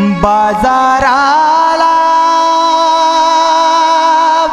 बाजाराला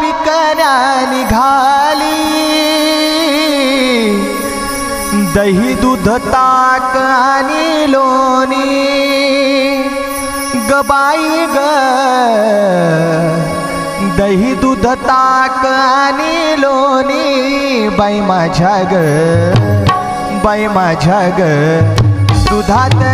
विकण्या निघाली. दही दूध ताक आणि लोणी. गबाई ग. दही दूध ताक आणि लोणी. बाई माझ्या ग. बाई माझ्या ग. दुधात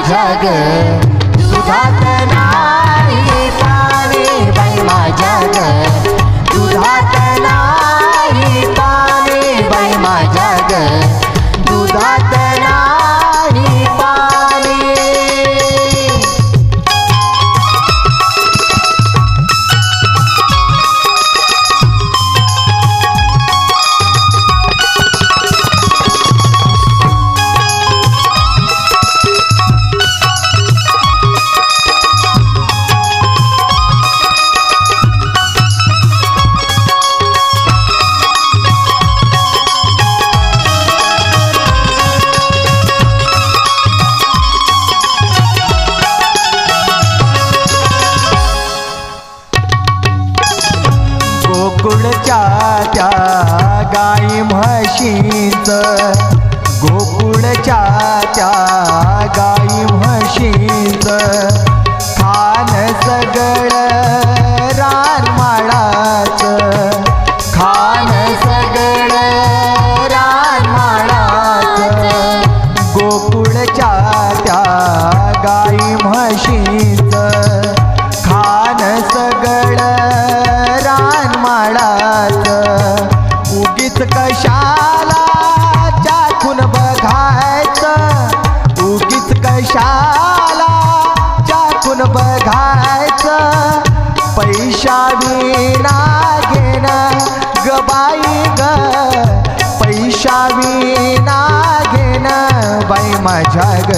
माझ्या ग दुधात नाही पाणी बाई माझ्या ग दुधात नाही पाणी बाई माझ्या ग गोकुळच्या त्या गाई म्हशीच. गोकुळच्या त्या गाई म्हशीच. खान सगळं चाखून बघायचं पैशा विना घेणं गबाई ग. पैशा विना घेणं बाई माझ्या ग.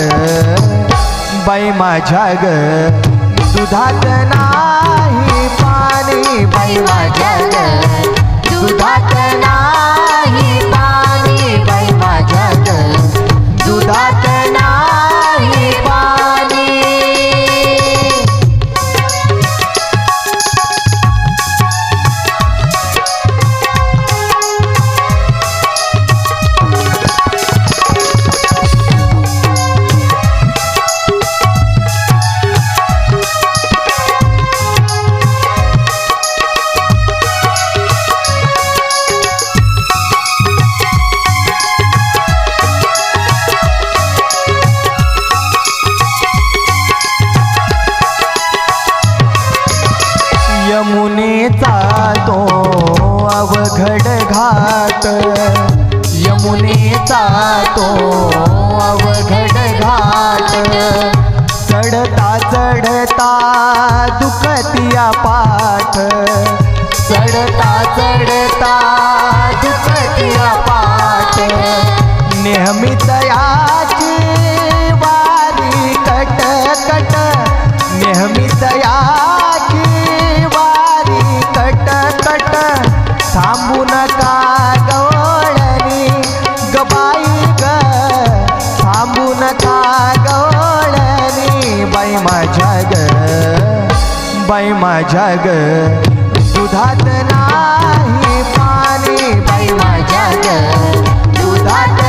बाई माझ्या ग. दुधात नाही पाणी बाई माझ्या ग. दुधात नाही अवघडघाट यमुनेचा तो अवघडघाट. चढता चढता दुखतिया पाठ माझ्या ग बाई माझ्या ग दुधात नाही पाणी बाई माझ्या ग दुधात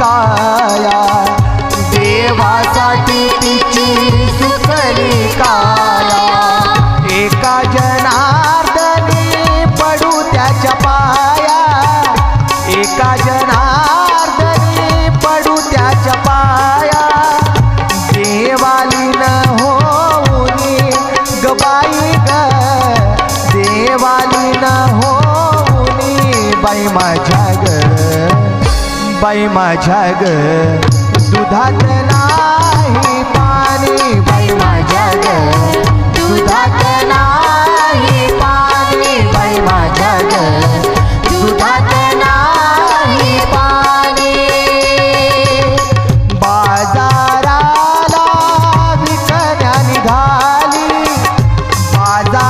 काया. देवासाठी तिची सुखली काया. एका जनार्दनी पडू त्याच्या पाया. एका जनार्दनी पडू त्याच्या पाया. देवाली न होऊनी गबाई ग. देवाली न होऊनी बाई माझ्या बाई माझ्या ग. दुधात नाही पाणी बाई माझ्या ग. दुधात नाही पाणी बाई माझ्या ग. दुधात नाही पाणी. बाजाराला विकण्या निघाली बाजार